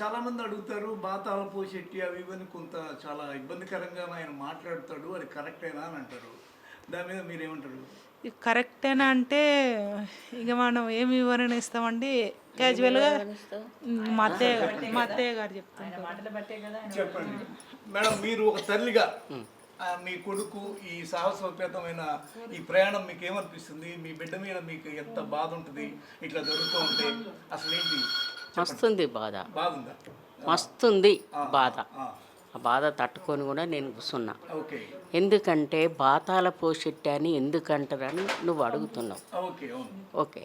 చాలా మంది అడుగుతారు బాతాల పోషెట్టి అవి ఇవన్నీ కొంత చాలా ఇబ్బందికరంగా ఆయన మాట్లాడతాడు అది కరెక్టేనా అని అంటారు. దాని మీద మీరేమంటారు? ఇది కరెక్టేనా అంటే ఇక మనం ఏమి వివరణ ఇస్తామండి? క్యాజువల్గా మా అత్తయ్య గారు మా అత్తయ్య గారు చెప్తుంటారు. చెప్పండి. మేడం మీరు ఒక తల్లిగా మీ. కొడుకు ఈ సాహసోపేతమైన ఈ ప్రయాణం మీకు ఏమనిపిస్తుంది మీ బిడ్డ మీద మీకు ఎంత బాధ ఉంటుంది? ఇట్లా జరుగుతూ ఉంటే అసలు ఏంటి మస్తుంది బాధ. బాగుందా? మస్తుంది బాధ. ఆ, బాధ తట్టుకొని కూడా నేను కూర్చున్నా. ఎందుకంటే బాతాల పోషెట్టి అని ఎందుకంటారని నువ్వు అడుగుతున్నావు. ఓకే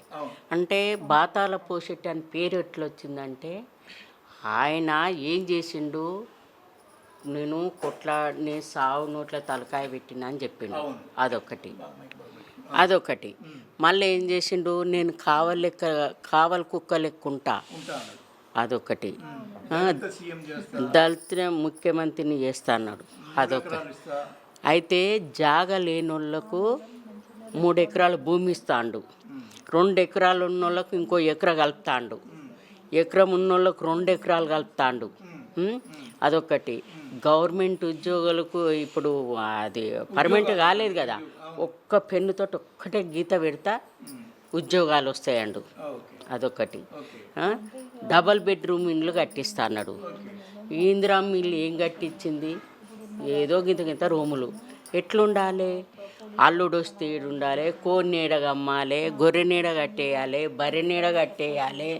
అంటే బాతాల పోషెట్టి అని పేరు ఎట్లా వచ్చిందంటే ఆయన ఏం చేసిండు? నేను కొట్లా నేను సావు నోట్ల తలకాయ పెట్టినా అని చెప్పిండు. అదొకటి అదొకటి. మళ్ళీ ఏం చేసిండు నేను కావలి లెక్క కావలి కుక్క లెక్కుంటా. అదొకటి. దళిత ముఖ్యమంత్రిని చేస్తా అన్నాడు అదొక ఎకరాలు ఇస్తా. అయితే జాగ లేనోళ్ళకు మూడు ఎకరాల భూమి ఇస్తాండు. రెండు ఎకరాలు ఉన్నోళ్ళకు ఇంకో ఎకరా కలుపుతాండు. ఎకరం ఉన్నోళ్ళకు రెండు ఎకరాలు కలుపుతాండు. అదొకటి గవర్నమెంట్ ఉద్యోగులకు ఇప్పుడు అది పర్మనెంట్ కాలేదు కదా. ఒక్క పెన్నుతో ఒక్కటే గీత పెడతా ఉద్యోగాలు వస్తాయండు. అదొకటి? డబల్ బెడ్రూమ్ ఇండ్లు కట్టిస్తా అన్నాడు ఇందిరామ్ ఇల్లు ఏం కట్టించింది? ఏదో గింత గింత రూములు. ఎట్లుండాలి? అల్లుడు వస్తే ఉండాలి కోడి నీడ కమ్మాలి? గొర్రె నీడ కట్టేయాలి? బర్రె నీడ కట్టేయాలి?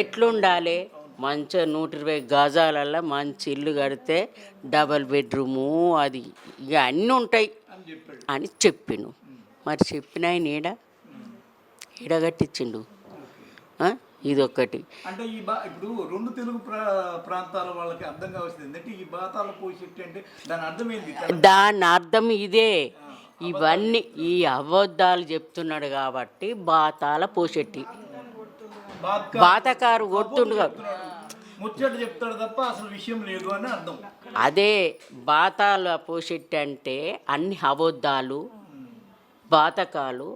ఎట్లుండాలి? మంచిగా నూట ఇరవై గజాలల్లో మంచి ఇల్లు కడితే డబల్ బెడ్రూము అది ఇక అన్నీ ఉంటాయి అని చెప్పిను. మరి చెప్పిన ఆయన ఈడ ఈడ కట్టించిండు? ఆ? ఇదొకటి అంటే ఈ బా ఇప్పుడు రెండు తెలుగు ప్రా ప్రాంతాల వాళ్ళకి అర్థం కావాల్సింది ఏంటంటే ఈ బాతాల పోషెట్టి అంటే దాని అర్థం ఏంటి దాని అర్థం ఇదే. ఇవన్నీ ఈ అబద్ధాలు చెప్తున్నాడు కాబట్టి బాతాల పోషెట్టి బాత్కా బాతకారు కొట్టుండు ముచ్చట చెప్తాడు తప్ప అసలు విషయం లేదు అని అర్థం. అదే బాతాల పోషెట్టి అంటే అన్ని అబద్ధాలు బాతకాలు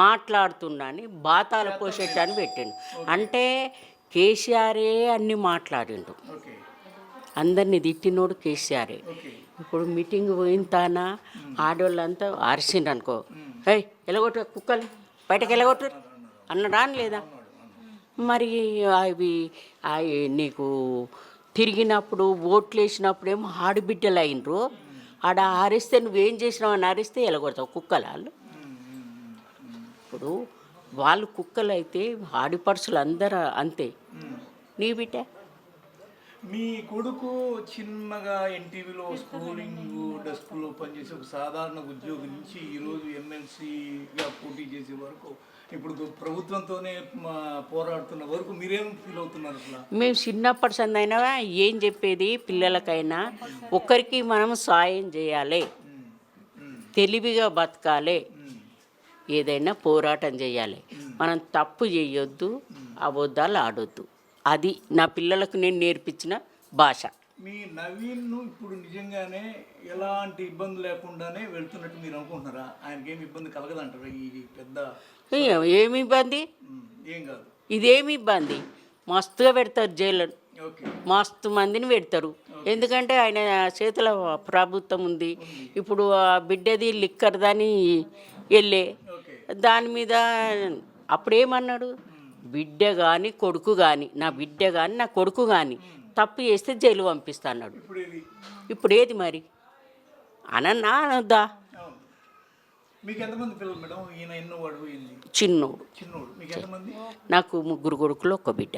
మాట్లాడుతున్నాని బాతాల పోషెట్టి అని పెట్టిండు. అంటే కేసీఆరే అన్ని మాట్లాడిండు. అందరిని తిట్టినోడు కేసీఆరే. ఇప్పుడు మీటింగ్ పోయిన తానా ఆడవాళ్ళంతా అరిసిండ్రు అనుకో హే ఎలగొట్టు కుక్కలు బయటకు ఎలగొట్టు అన్నడా అని లేదా మరి అవి అవి నీకు తిరిగినప్పుడు ఓట్లు వేసినప్పుడు ఏమో ఆడబిడ్డలు అయినరు ఆడ ఆరిస్తే నువ్వేం చేసినావు అని అరిస్తే ఎలగొడతావు కుక్కలు వాళ్ళు. ఇప్పుడు వాళ్ళు కుక్కలు అయితే ఆడిపడుసులు అందరూ అంతే. నీ బిడ్డ? మీ కొడుకు చిన్నగా ఎన్టీవీలో స్కూలింగ్ డెస్క్లో పనిచేసి ఒక సాధారణ ఉద్యోగి నుంచి ఈరోజు ఎమ్మెల్సీగా పోటీ చేసే వరకు ఇప్పుడు ప్రభుత్వంతోనే పోరాడుతున్న వరకు మీరేం ఫీల్ అవుతున్నారు అసలు? మేము చిన్నప్పటి సందైనా ఏం చెప్పేది పిల్లలకైనా? ఒకరికి మనం సాయం చేయాలి. తెలివిగా బతకాలి. ఏదైనా పోరాటం చేయాలి. మనం తప్పు చేయొద్దు అబద్ధాలు ఆడొద్దు. అది నా పిల్లలకు నేను నేర్పించిన భాష. మీ నవీన్ను ఇప్పుడు నిజంగానే ఎలాంటి ఇబ్బంది లేకుండానే వెళ్తున్నట్టు మీరు అనుకుంటున్నారా? ఆయనకి ఏమి ఇబ్బంది కలగదంటారా ఈ పెద్ద ఏమి ఇబ్బంది? ఏం కాదు. ఇదేమి ఇబ్బంది? మస్తుగా పెడతారు జైలు మస్తు మందిని పెడతారు. ఎందుకంటే ఆయన చేతిలో ప్రభుత్వం ఉంది. ఇప్పుడు ఆ బిడ్డది లిక్కర్ దాని వెళ్ళే దాని మీద అప్పుడేమన్నాడు? బిడ్డ కానీ కొడుకు కానీ నా బిడ్డ కానీ నా కొడుకు కానీ తప్పు చేస్తే జైలు పంపిస్తా అన్నాడు ఇప్పుడు ఏది మరి? అనన్నా అనొద్దా? చిన్నోడు. నాకు ముగ్గురు కొడుకులు ఒక బిడ్డ.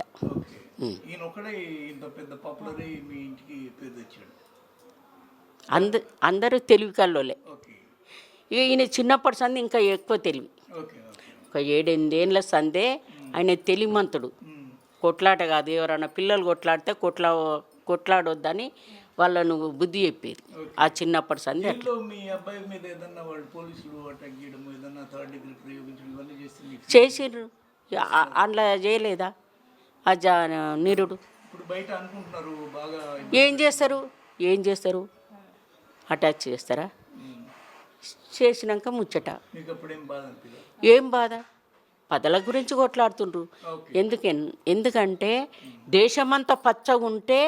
అంద అందరూ తెలివి కల్లోలే. ఇక ఈయన చిన్నప్పటి సంది ఇంకా ఎక్కువ తెలివి. ఒక ఏడెనిమిదేళ్ళ సందే ఆయన తెలిమంతుడు. కొట్లాట కాదు ఎవరైనా పిల్లలు కొట్లాడితే కొట్లా కొట్లాడొద్దని వాళ్ళను బుద్ధి చెప్పేది. ఆ చిన్నప్పటి సంది ఆ- అందులో చేయలేదా? ఆ జా నిరుడు. ఏం చేస్తారు? ఏం చేస్తారు? అటాచ్ చేస్తారా? చేసినాక ముచ్చట. ఏం బాధ? పదల గురించి కొట్లాడుతుండ్రు. ఎందుకు? ఎందుకంటే దేశమంతా పచ్చగా ఉంటే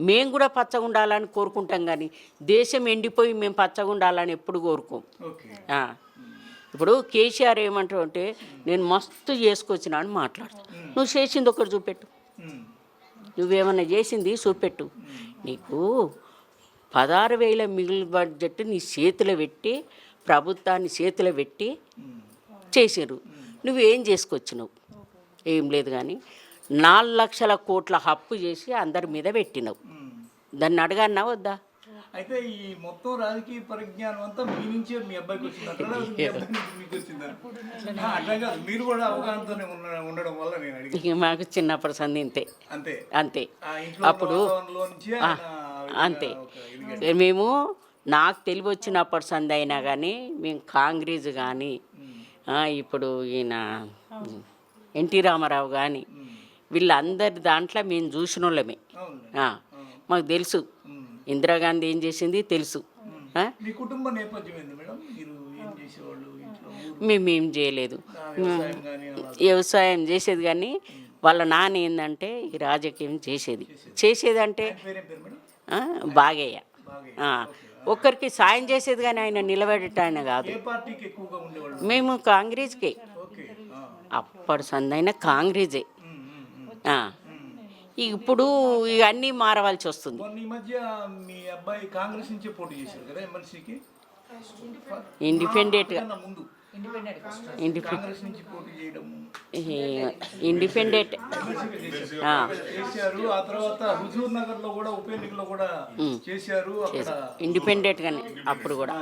మేము కూడా పచ్చగా ఉండాలని కోరుకుంటాం కానీ దేశం ఎండిపోయి మేము పచ్చగా ఉండాలని ఎప్పుడు కోరుకోం. ఇప్పుడు కేసీఆర్ ఏమంటావు అంటే నేను మస్తు చేసుకొచ్చిన అని మాట్లాడుతా నువ్వు చేసింది ఒకటి చూపెట్టు. నువ్వేమన్నా చేసింది చూపెట్టు. నీకు పదహారు వేల మిగిలిన బడ్జెట్ నీ చేతిలో పెట్టి ప్రభుత్వాన్ని చేతిలో పెట్టి ఉమ్. చేసారు నువ్వేం? చేసుకొచ్చినావు ఏం లేదు కానీ నాలుగు లక్షల కోట్ల హప్పు చేసి అందరి మీద పెట్టినావు. దాన్ని అడగన్నా వద్దా? అయితే ఈ మొత్తం రాజకీయ పరిజ్ఞానం అంతా మీ నుంచే మీ అబ్బాయికి వచ్చిందా. మీరు కూడా అవగాహనతోనే ఉండడం వల్ల నేను మాకు చిన్నప్పటి సంది ఇంతే అంతే? అంతే. అప్పుడు అంతే. మేము నాకు తెలివి వచ్చినప్పటి సంది అయినా కానీ మేము కాంగ్రెస్ కానీ ఇప్పుడు ఈయన ఎన్టీ రామారావు కానీ వీళ్ళందరి దాంట్లో మేము చూసిన వాళ్ళమే మాకు తెలుసు. ఇందిరాగాంధీ ఏం చేసింది తెలుసు. మేము ఏం చేయలేదు. వ్యవసాయం చేసేది కానీ వాళ్ళ నాన్న ఏంటంటే ఈ రాజకీయం చేసేది. చేసేదంటే బాగయ్య. ఒక్కరికి సాయం చేసేది కానీ ఆయన నిలబెట్ట ఆయన కాదు. మేము కాంగ్రెస్కే. అప్పటి సందైన కాంగ్రెసే. ఇప్పుడు ఇవన్నీ మారవలసి వస్తుంది. ఇండిపెండెంట్గా ఇండిపెండెంట్ కాంగ్రెస్ నుంచి పోటీ చేయడం. ఇండిపెండెంట్ ఎమ్మెల్సీగా చేశారు. ఆ. చేశారు. ఆ తర్వాత హుజూర్ నగర్లో కూడా ఉప ఎన్నికలో కూడా చేశారు. అక్కడ ఇండిపెండెంట్గానే అప్పుడు కూడా.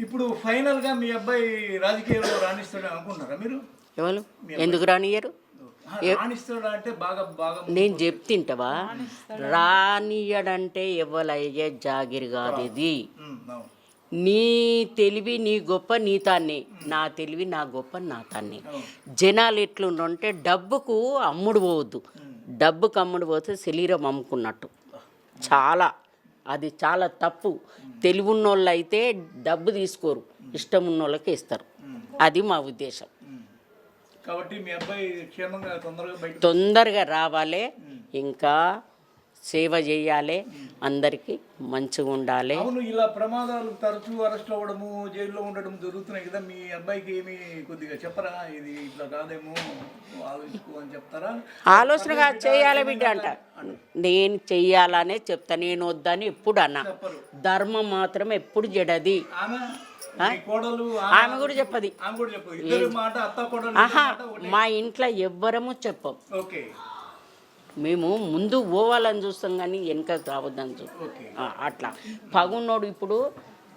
ఇప్పుడు ఫైనల్గా మీ అబ్బాయి రాజకీయాల్లో రాణిస్తాడని అనుకుంటున్నారా మీరు? ఎవరు? ఎందుకు రానియరు ఆ, రాణిస్తాడా అంటే బాగా బాగా నేను చెప్తింటవా? రానియడంటే ఎవలయ్యే జాగిరి కాదు ఇది. నీ తెలివి నీ గొప్ప నీ తాన్ని నా తెలివి నా గొప్ప నా తాన్ని జనాలు ఎట్లుండంటే డబ్బుకు అమ్ముడు పోవద్దు. డబ్బుకు అమ్ముడు పోతే శరీరం అమ్ముకున్నట్టు. చాలా అది చాలా తప్పు. తెలివి ఉన్నోళ్ళు అయితే డబ్బు తీసుకోరు. ఇష్టం ఉన్న వాళ్ళకి ఇస్తారు అది మా ఉద్దేశం. కాబట్టి మీ అబ్బాయి తొందరగా రావాలి. ఇంకా సేవ చేయాలి అందరికీ మంచిగా ఉండాలి. అవును ఇలా ప్రమాదాలు తరచూ అరెస్ట్ అవ్వడము జైల్లో ఉండడం జరుగుతున్నాయి కదా మీ అబ్బాయికి ఏమి కొద్దిగా చెప్పరా? ఇది ఇట్లా కాదేమో ఆలోచించుకో అని చెప్తారా? ఆలోచనగా చేయాలి బిడ్డ అంట. నేను చెయ్యాలనే చెప్తా నేను వద్దని ఎప్పుడు అన్నా. ధర్మం మాత్రం ఎప్పుడు జడది ఆమె కూడా చెప్పది. మా ఇంట్లో ఎవ్వరము చెప్పం. ఓకే. మేము ముందు పోవాలని చూస్తాం కానీ వెనక రావద్దని చూస్తాం అట్లా. పగున్నోడు ఇప్పుడు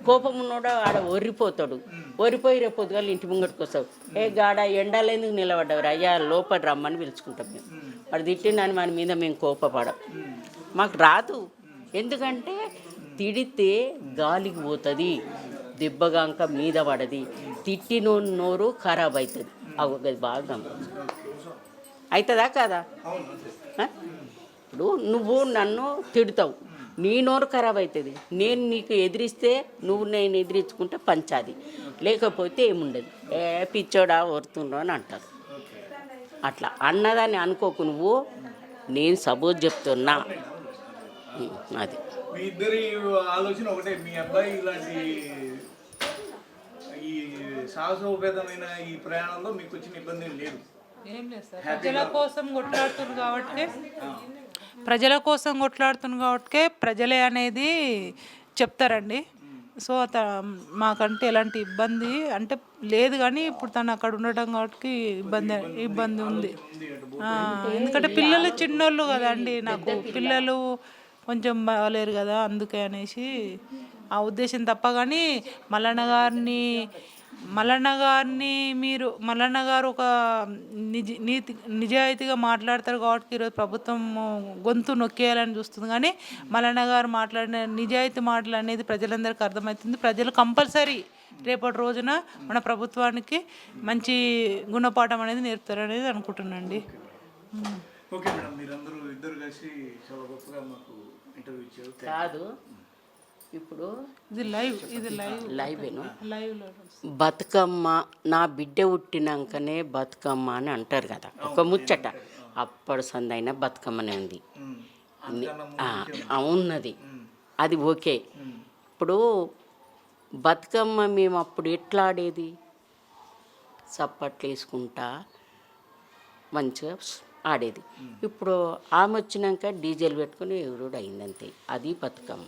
కోపం ఉన్నోడు ఆడ ఒర్రిపోతాడు ఒరిపోయి రేపు ఇంటి ముంగటికి వస్తావు ఏ గాడ ఎండాలు ఎందుకు నిలబడ్డావు అయ్యా లోపల రమ్మని పిలుచుకుంటాం మేము. వాడు తిట్టిందని మన మీద మేము కోపపడం. మాకు రాదు. ఎందుకంటే తిడితే గాలికి పోతుంది దెబ్బగాంక మీద పడది. తిట్టిన నోరు ఖరాబ్ అవుతుంది. అవి బాగా. అవుతుందా కాదా? ఇప్పుడు నువ్వు నన్ను తిడతావు. నీ నోరు ఖరాబ్ అవుతుంది నేను నీకు ఎదిరిస్తే నువ్వు నేను ఎదిరించుకుంటే పంచాది. లేకపోతే ఏముండదు. ఏ పిచ్చోడా ఓరుతుండ్రు అని అంటారు. అట్లా అన్నదాన్ని అనుకోకు నువ్వు. నేను సపోజ్ చెప్తున్నా. అది. మీ ఇద్దరి ఆలోచన ఒకటే. మీ అబ్బాయి ఇలాంటి ఈ సాహసోపేతమైన ఈ ప్రయాణంలో మీకు వచ్చిన ఇబ్బంది లేదు. ఏం లేదు సార్. ప్రజల కోసం కొట్లాడుతున్నారు కాబట్టి ప్రజల కోసం కొట్లాడుతున్నారు కాబట్టి ప్రజలే అనేది చెప్తారండి. సో అత మాకంటే ఎలాంటి ఇబ్బంది అంటే లేదు కానీ ఇప్పుడు తను అక్కడ ఉండటం కాబట్టి ఇబ్బంది ఇబ్బంది ఉంది. ఎందుకంటే పిల్లలు చిన్నోళ్ళు కదండి నాకు. పిల్లలు కొంచెం బాగలేరు కదా అందుకే అనేసి ఆ ఉద్దేశం తప్ప కానీ మల్లన్న గారిని మల్లన్న గారిని మీరు మల్లన్న గారు ఒక నిజ నీతి నిజాయితీగా మాట్లాడతారు కాబట్టి ఈరోజు ప్రభుత్వం గొంతు నొక్కేయాలని చూస్తుంది. కానీ మల్లన్న గారు మాట్లాడిన నిజాయితీ మాటలు అనేది ప్రజలందరికీ అర్థమవుతుంది. ప్రజలు కంపల్సరీ రేపటి రోజున మన ప్రభుత్వానికి మంచి గుణపాఠం అనేది నేర్పుతారు అనేది అనుకుంటున్నాండి ఓకే మేడం మీరందరూ ఇద్దరు కలిసి చాలా గొప్పగా మాకు ఇంటర్వ్యూ ఇచ్చారు. కాదు. ఇప్పుడు ఇది లైవ్ ఇది లైవ్ లైవేను లైవ్లో బతుకమ్మ నా బిడ్డ పుట్టినాకనే బతుకమ్మ అని అంటారు కదా. ఒక ముచ్చట. అప్పటి సందైన బతుకమ్మనే ఉంది. ఉన్నది. అది ఓకే. ఇప్పుడు బతుకమ్మ మేము అప్పుడు ఎట్లా ఆడేది? చప్పట్లు వేసుకుంటా మంచిగా ఆడేది. ఇప్పుడు ఆమె వచ్చినాక డీజేలు పెట్టుకుని ఎగురుడు అయిందంతే. అది బతుకమ్మ.